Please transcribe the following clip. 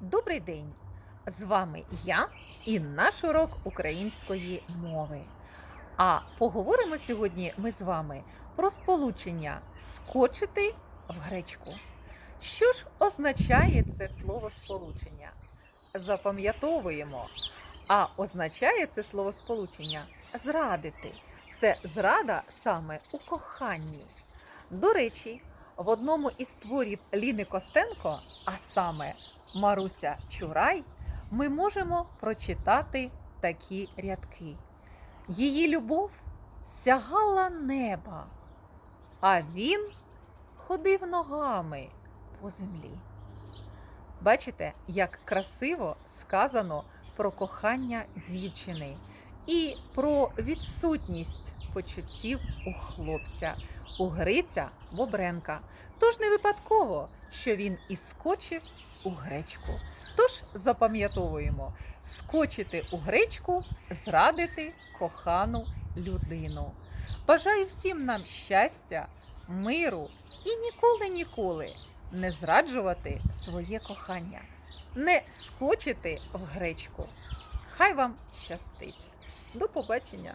Добрий день! З вами я і наш урок української мови. А поговоримо сьогодні ми з вами про сполучення скочити в гречку. Що ж означає це слово сполучення? Запам'ятовуємо. А означає це слово сполучення зрадити. Це зрада саме у коханні. До речі, в одному із творів Ліни Костенко, а саме Маруся Чурай, ми можемо прочитати такі рядки. Її любов сягала неба, а він ходив ногами по землі. Бачите, як красиво сказано про кохання дівчини і про відсутність почуттів у хлопця, у Гриця Бобренка. Тож не випадково, що він і скочив у гречку. Тож запам'ятовуємо: скочити у гречку, зрадити кохану людину. Бажаю всім нам щастя, миру і ніколи-ніколи не зраджувати своє кохання, не скочити в гречку. Хай вам щастить. До побачення!